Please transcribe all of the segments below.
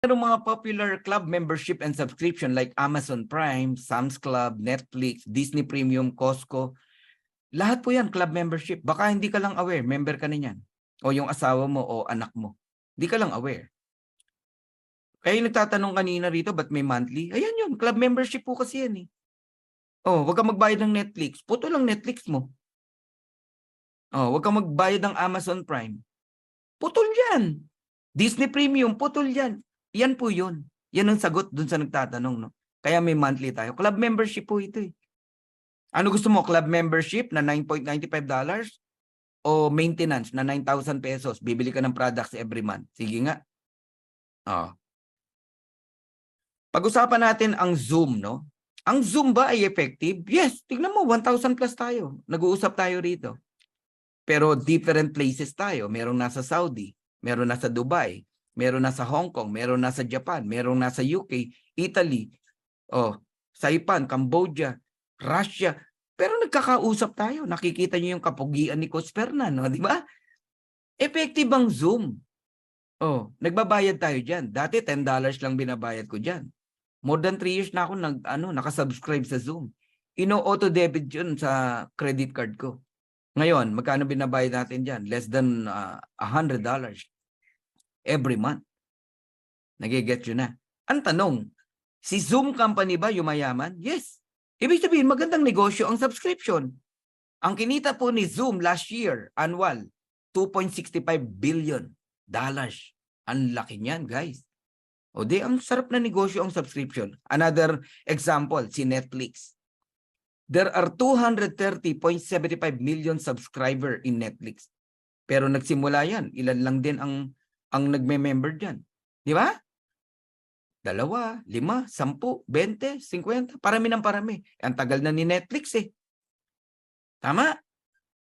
Merong mga popular club membership and subscription like Amazon Prime, Sam's Club, Netflix, Disney Premium, Costco. Lahat po yan, club membership. Baka hindi ka lang aware, member ka na yan. O yung asawa mo o anak mo. Hindi ka lang aware. Kaya yung nagtatanong kanina rito, ba't may monthly? Ayan yun, club membership po kasi yan eh. Oh, wag kang magbayad ng Netflix. Puto lang Netflix mo. Oh, wag kang magbayad ng Amazon Prime. Putol yan. Disney Premium, putol yan. Yan po yun. Yan ang sagot dun sa nagtatanong. No? Kaya may monthly tayo. Club membership po ito eh. Ano gusto mo? Club membership na $9.95 o maintenance na 9,000 pesos? Bibili ka ng products every month. Sige nga. Oh. Pag-usapan natin ang Zoom, no? Ang Zoom ba ay effective? Yes, tignan mo, 1,000 plus tayo. Nag-uusap tayo rito. Pero different places tayo. Merong nasa Saudi, meron nasa Dubai, meron nasa Hong Kong, meron nasa Japan, meron nasa UK, Italy, oh, Saipan, Cambodia, Russia. Pero nagkakausap tayo. Nakikita niyo yung kapugian ni Coach Fernan, no? di ba? Effective ang Zoom. Oh, nagbabayad tayo diyan. Dati $10 lang binabayad ko diyan. More than 3 years na ako nag ano, nakasubscribe sa Zoom. Ino-auto debit 'yun sa credit card ko. Ngayon, magkano binabayad natin diyan? Less than uh, $100 every month. Nagiget yun na. Ang tanong, si Zoom company ba yumayaman? Yes. Ibig sabihin, magandang negosyo ang subscription. Ang kinita po ni Zoom last year, annual, 2.65 billion dollars. Ang laki niyan, guys. O di, ang sarap na negosyo ang subscription. Another example, si Netflix. There are 230.75 million subscriber in Netflix. Pero nagsimula yan, ilan lang din ang ang nagme-member diyan. Di ba? Dalawa, lima, sampu, bente, cinquenta, parami ng parami. Ang tagal na ni Netflix eh. Tama?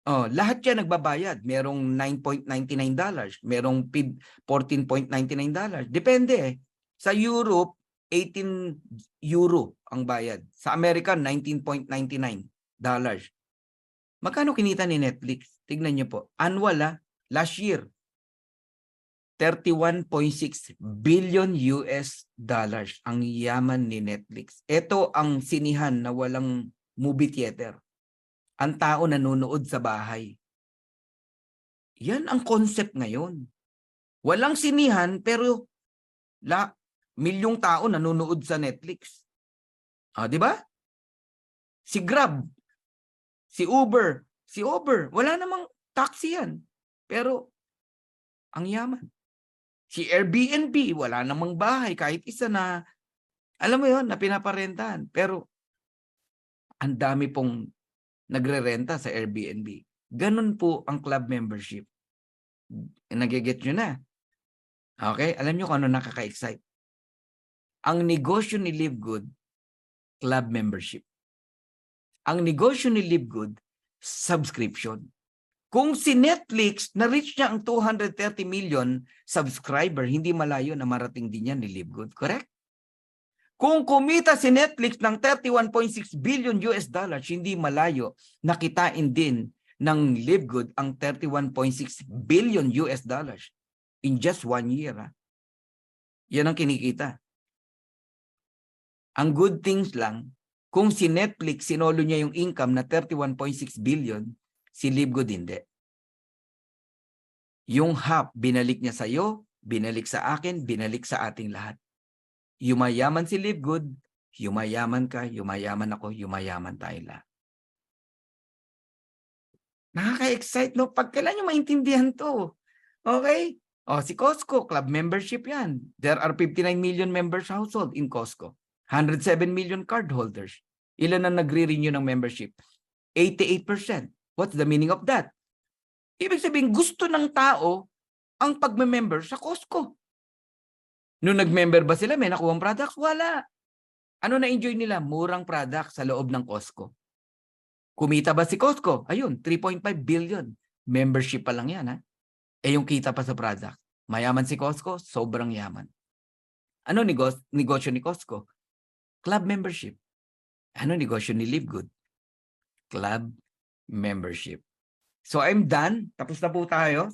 Oh, lahat yan nagbabayad. Merong $9.99, merong PIB $14.99. Depende eh. Sa Europe, 18 euro ang bayad. Sa Amerika, 19.99 dollars. Magkano kinita ni Netflix? Tignan niyo po. Annual ah, last year, 31.6 billion US dollars ang yaman ni Netflix. Ito ang sinihan na walang movie theater. Ang tao nanonood sa bahay. Yan ang concept ngayon. Walang sinihan pero la milyong tao nanonood sa Netflix. Ah, di ba? Si Grab, si Uber, si Uber, wala namang taxi yan. Pero ang yaman. Si Airbnb, wala namang bahay kahit isa na alam mo 'yon, na pinaparentahan. Pero ang dami pong nagrerenta sa Airbnb. Ganun po ang club membership. Nageget nyo na. Okay? Alam nyo kung ano nakaka-excite. Ang negosyo ni Live Good, club membership. Ang negosyo ni Live Good, subscription. Kung si Netflix, na-reach niya ang 230 million subscriber, hindi malayo na marating din yan ni Live Good. Correct? Kung kumita si Netflix ng 31.6 billion US dollars, hindi malayo nakitain din ng Live Good ang 31.6 billion US dollars in just one year. Ha? Yan ang kinikita. Ang good things lang, kung si Netflix sinolo niya yung income na 31.6 billion, si Live Good hindi. Yung half, binalik niya sa iyo, binalik sa akin, binalik sa ating lahat. Yumayaman si Live yumayaman ka, yumayaman ako, yumayaman tayo lahat. Nakaka-excite, no? Pag kailan nyo maintindihan to? Okay? O, si Costco, club membership yan. There are 59 million members household in Costco. 107 million cardholders. Ilan ang nagre-renew ng membership? 88%. What's the meaning of that? Ibig sabihin, gusto ng tao ang pagme-member sa Costco. Nung nag-member ba sila, may nakuha products? Wala. Ano na-enjoy nila? Murang product sa loob ng Costco. Kumita ba si Costco? Ayun, 3.5 billion. Membership pa lang yan, ha? Eh yung kita pa sa product. Mayaman si Costco, sobrang yaman. Ano negos negosyo ni Costco? Club membership. Ano negosyo ni Live Good? Club membership. So I'm done. Tapos na po tayo.